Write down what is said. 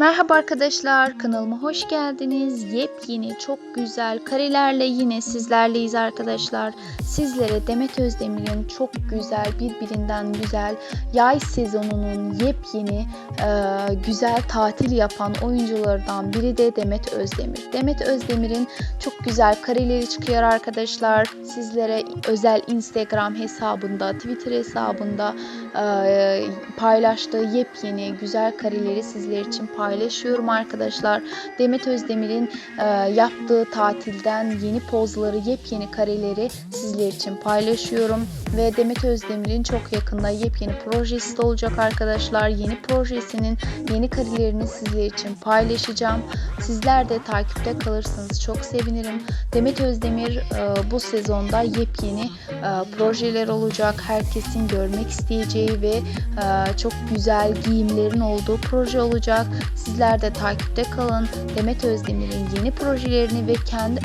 Merhaba arkadaşlar, kanalıma hoş geldiniz. Yepyeni, çok güzel karelerle yine sizlerleyiz arkadaşlar. Sizlere Demet Özdemir'in çok güzel, birbirinden güzel yay sezonunun yepyeni, e, güzel tatil yapan oyunculardan biri de Demet Özdemir. Demet Özdemir'in çok güzel kareleri çıkıyor arkadaşlar. Sizlere özel Instagram hesabında, Twitter hesabında e, paylaştığı yepyeni güzel kareleri sizler için paylaşıyorum arkadaşlar. Demet Özdemir'in e, yaptığı tatilden yeni pozları, yepyeni kareleri sizler için paylaşıyorum. Ve Demet Özdemir'in çok yakında yepyeni projesi de olacak arkadaşlar. Yeni projesinin yeni karelerini sizler için paylaşacağım. Sizler de takipte kalırsanız çok sevinirim. Demet Özdemir e, bu sezonda yepyeni e, projeler olacak. Herkesin görmek isteyeceği ve e, çok güzel giyimlerin olduğu proje olacak. Sizler de takipte kalın. Demet Özdemir'in yeni projelerini ve kendi